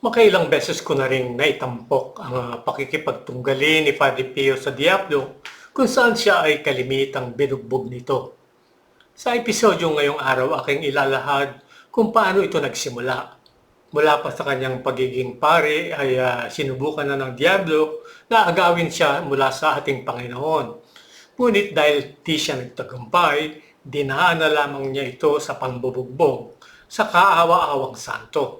Makailang beses ko na rin naitampok ang ah, pakikipagtunggali ni Padre Pio sa Diablo kung saan siya ay kalimitang binugbog nito. Sa episodyo ngayong araw aking ilalahad kung paano ito nagsimula. Mula pa sa kanyang pagiging pare ay ah, sinubukan na ng Diablo na agawin siya mula sa ating Panginoon. Ngunit dahil di siya nagtagumpay, dinaan na lamang niya ito sa pambubugbog sa kaawa-awang santo.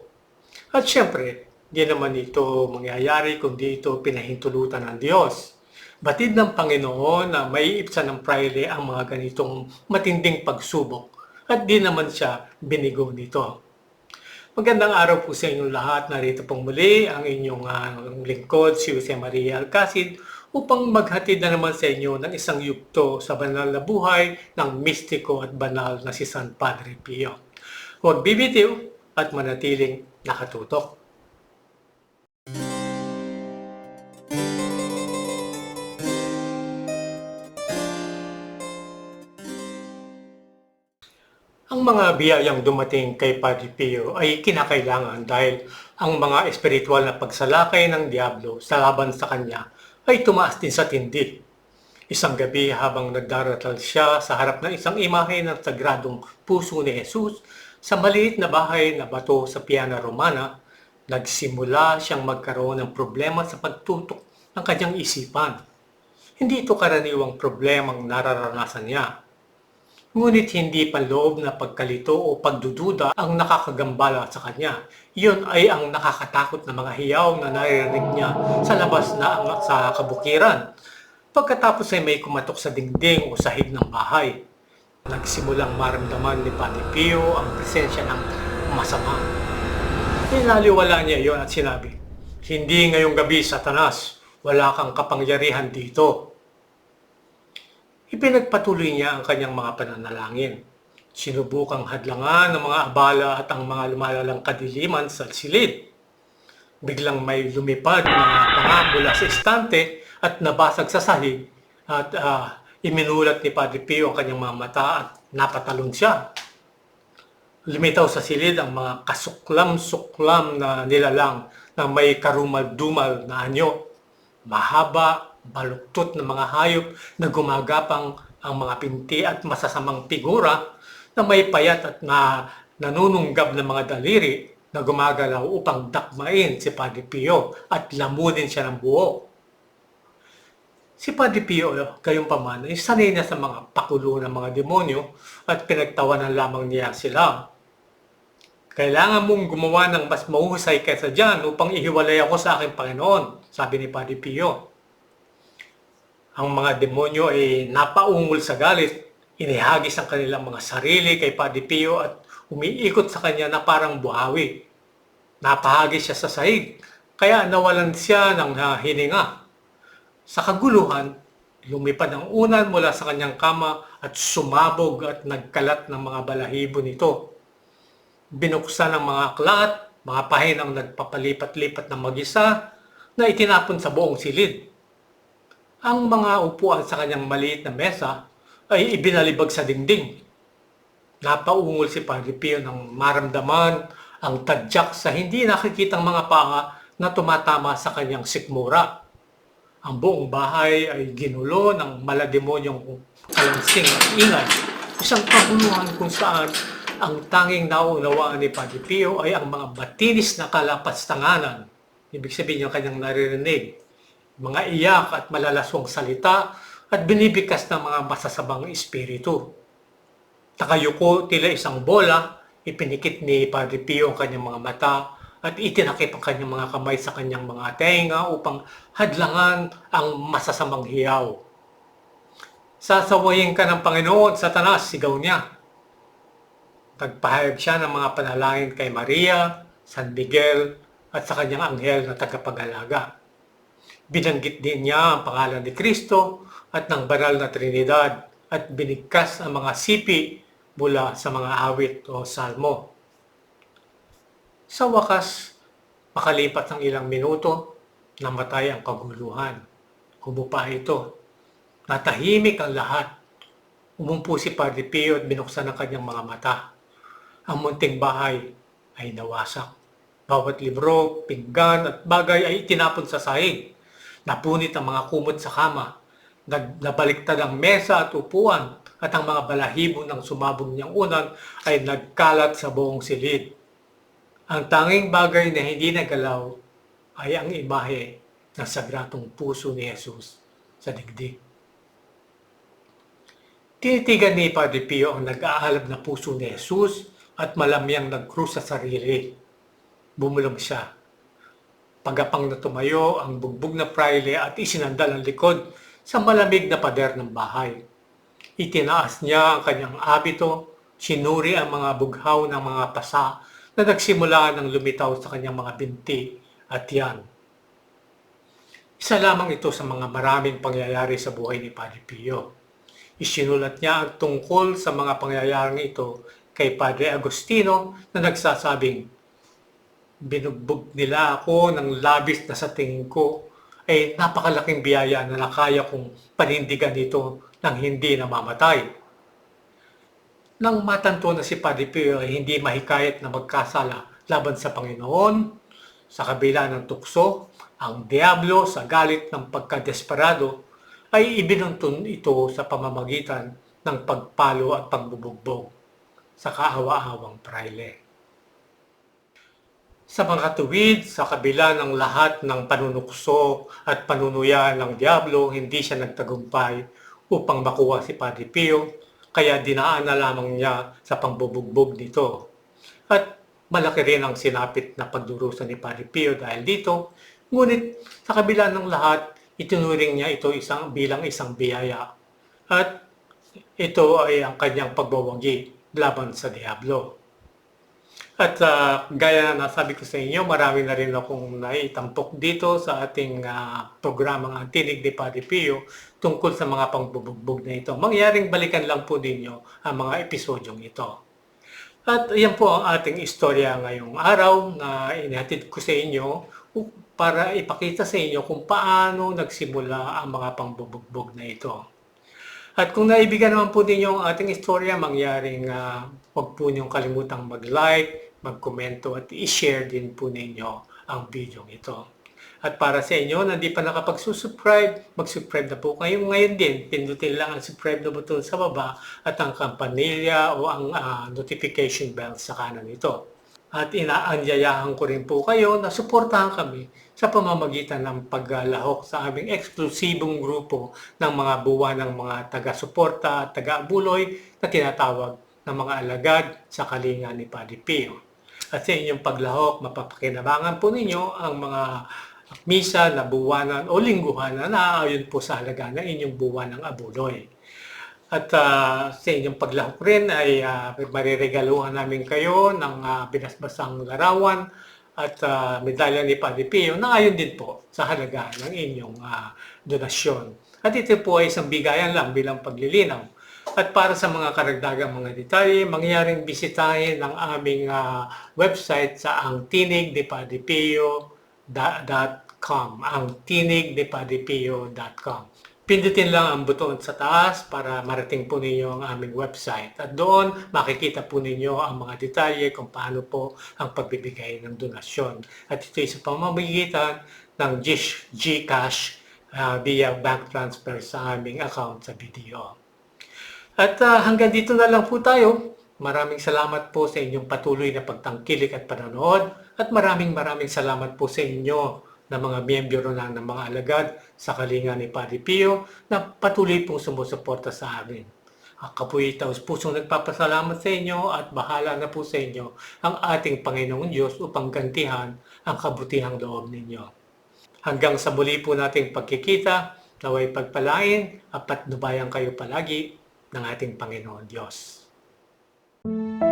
At syempre, di naman ito mangyayari kundi ito pinahintulutan ng Diyos. Batid ng Panginoon na may ipsa ng praile ang mga ganitong matinding pagsubok at di naman siya binigo nito. Magandang araw po sa inyong lahat. Narito pong muli ang inyong ah, lingkod, si Jose Maria Alcacid, upang maghatid na naman sa inyo ng isang yugto sa banal na buhay ng mistiko at banal na si San Padre Pio. Huwag bibitiw at manatiling nakatutok. Ang mga biyayang dumating kay Padre Pio ay kinakailangan dahil ang mga espiritual na pagsalakay ng Diablo sa laban sa kanya ay tumaas din sa tindi. Isang gabi habang nagdaratal siya sa harap ng isang imahe ng sagradong puso ni Jesus sa maliit na bahay na bato sa Piana Romana, nagsimula siyang magkaroon ng problema sa pagtutok ng kanyang isipan. Hindi ito karaniwang problemang nararanasan niya. Ngunit hindi panloob na pagkalito o pagdududa ang nakakagambala sa kanya. Iyon ay ang nakakatakot na mga hiyaw na naririnig niya sa labas na ang- sa kabukiran. Pagkatapos ay may kumatok sa dingding o sahig ng bahay. Nagsimulang maramdaman ni Padre Pio ang presensya ng masama. Inaliwala niya iyon at sinabi, Hindi ngayong gabi, Satanas. Wala kang kapangyarihan dito. Ipinagpatuloy niya ang kanyang mga pananalangin. Sinubukang hadlangan ng mga abala at ang mga lumalalang kadiliman sa silid. Biglang may lumipad na tanga mula sa istante at nabasag sa sahig at ah, iminulat ni Padre Pio ang kanyang mga mata at napatalon siya. Lumitaw sa silid ang mga kasuklam-suklam na nilalang na may karumal-dumal na anyo. Mahaba, baluktot na mga hayop na gumagapang ang mga pinti at masasamang figura na may payat at na nanununggab ng mga daliri na gumagalaw upang dakmain si Padre Pio at lamunin siya ng buo. Si Padre Pio, gayong paman, ay sanay na sa mga pakulo ng mga demonyo at pinagtawanan lamang niya sila. Kailangan mong gumawa ng mas mahusay kaysa dyan upang ihiwalay ako sa aking Panginoon, sabi ni Padre Pio. Ang mga demonyo ay napaungol sa galit, inihagis ang kanilang mga sarili kay Padre Pio at umiikot sa kanya na parang buhawi. Napahagis siya sa sahig, kaya nawalan siya ng ah, hininga. Sa kaguluhan, lumipad ang unan mula sa kanyang kama at sumabog at nagkalat ng mga balahibo nito. Binuksan ang mga aklat, mga pahinang nagpapalipat-lipat ng mag-isa na itinapon sa buong silid. Ang mga upuan sa kanyang maliit na mesa ay ibinalibag sa dingding. Napaungol si Padre Pio ng maramdaman ang tadyak sa hindi nakikitang mga paa na tumatama sa kanyang sikmura. Ang buong bahay ay ginulo ng malademonyong kalansing at ingay. Isang kaguluhan kung saan ang tanging naunawaan ni Padre Pio ay ang mga batinis na kalapastanganan. Ibig sabihin yung kanyang naririnig. Mga iyak at malalaswang salita at binibikas ng mga masasabang espiritu. Takayuko tila isang bola, ipinikit ni Padre Pio ang kanyang mga mata at itinakip ang kanyang mga kamay sa kanyang mga tenga upang hadlangan ang masasamang hiyaw. Sasawayin ka ng Panginoon, Satanas, sigaw niya. Nagpahayag siya ng mga panalangin kay Maria, San Miguel, at sa kanyang anghel na tagapag-alaga. Binanggit din niya ang pangalan ni Kristo at ng banal na Trinidad at binigkas ang mga sipi mula sa mga awit o salmo. Sa wakas, makalipat ng ilang minuto, namatay ang kaguluhan. Humupa ito. Natahimik ang lahat. Umumpo si Padre Pio at binuksan ang kanyang mga mata. Ang munting bahay ay nawasak. Bawat libro, pinggan at bagay ay itinapon sa sahig. Napunit ang mga kumot sa kama. Nabaliktad ang mesa at upuan at ang mga balahibo ng sumabog niyang unan ay nagkalat sa buong silid. Ang tanging bagay na hindi nagalaw ay ang imahe ng sagratong puso ni Jesus sa digdig. Tinitigan ni Padre Pio ang nag-aalab na puso ni Jesus at malamyang nagkrus sa sarili. Bumulong siya. Pagapang na tumayo ang bugbog na praile at isinandal ang likod sa malamig na pader ng bahay. Itinaas niya ang kanyang abito, sinuri ang mga bughaw ng mga pasa na nagsimula ng lumitaw sa kanyang mga binti at yan. Isa lamang ito sa mga maraming pangyayari sa buhay ni Padre Pio. Isinulat niya ang tungkol sa mga pangyayaring ito kay Padre Agostino na nagsasabing, Binugbog nila ako ng labis na sa tingin ko ay napakalaking biyaya na nakaya kong panindigan ito nang hindi namamatay. Nang matanto na si Padre Pio ay hindi mahikayat na magkasala laban sa Panginoon, sa kabila ng tukso, ang Diablo sa galit ng pagkadesperado ay ibinuntun ito sa pamamagitan ng pagpalo at pagbubugbog sa kaawa-awang praile. Sa mga tuwid, sa kabila ng lahat ng panunukso at panunuya ng Diablo, hindi siya nagtagumpay upang makuha si Padre Pio, kaya dinaan na lamang niya sa pangbubugbog nito. At malaki rin ang sinapit na pagdurusa ni Padre Pio dahil dito, ngunit sa kabila ng lahat, itinuring niya ito isang bilang isang biyaya. At ito ay ang kanyang pagbawagi laban sa Diablo. At uh, gaya na nasabi ko sa inyo, marami na rin akong naitampok dito sa ating uh, programang ang Tinig ni Padre Pio tungkol sa mga pangbubugbog na ito. Mangyaring balikan lang po ninyo ang mga episodyong ito. At yan po ang ating istorya ngayong araw na inihatid ko sa inyo para ipakita sa inyo kung paano nagsimula ang mga pangbubugbog na ito. At kung naibigan naman po ninyo ang ating istorya, mangyaring uh, huwag po niyong kalimutang mag-like, mag-komento at i-share din po ninyo ang video ito. At para sa inyo na hindi pa nakapag-subscribe, mag-subscribe na po kayo ngayon din. Pindutin lang ang subscribe na button sa baba at ang kampanilya o ang uh, notification bell sa kanan nito. At inaanyayahan ko rin po kayo na suportahan kami sa pamamagitan ng paglalahok sa aming eksklusibong grupo ng mga buwan ng mga taga-suporta at taga-abuloy na tinatawag ng mga alagad sa kalinga ni Padre Pio. At sa inyong paglahok, mapapakinabangan po ninyo ang mga misa na buwanan o lingguhan na naaayon po sa halaga ng inyong buwan ng abuloy. At uh, sa inyong paglahok rin ay uh, mariregaluhan namin kayo ng uh, binasbasang larawan at uh, medalya ni Padre Pio na ayon din po sa halaga ng inyong uh, donasyon. At ito po ay isang bigayan lang bilang paglilinaw. At para sa mga karagdagang mga detalye, mangyaring bisitahin ang aming uh, website sa ang tinigdepadrepio.com ang tinigdepadrepio.com Pindutin lang ang buton sa taas para marating po ninyo ang aming website. At doon makikita po ninyo ang mga detalye kung paano po ang pagbibigay ng donasyon. At ito ay sa pamamagitan ng Gcash uh, via bank transfer sa aming account sa video. At uh, hanggang dito na lang po tayo. Maraming salamat po sa inyong patuloy na pagtangkilik at panonood. At maraming maraming salamat po sa inyo na mga miyembro na ng mga alagad sa kalinga ni Padre Pio na patuloy pong sumusuporta sa amin. Po taos pusong nagpapasalamat sa inyo at bahala na po sa inyo ang ating Panginoong Diyos upang gantihan ang kabutihang loob ninyo. Hanggang sa muli po nating pagkikita, naway pagpalain at patnubayan kayo palagi ng ating Panginoon Diyos. You.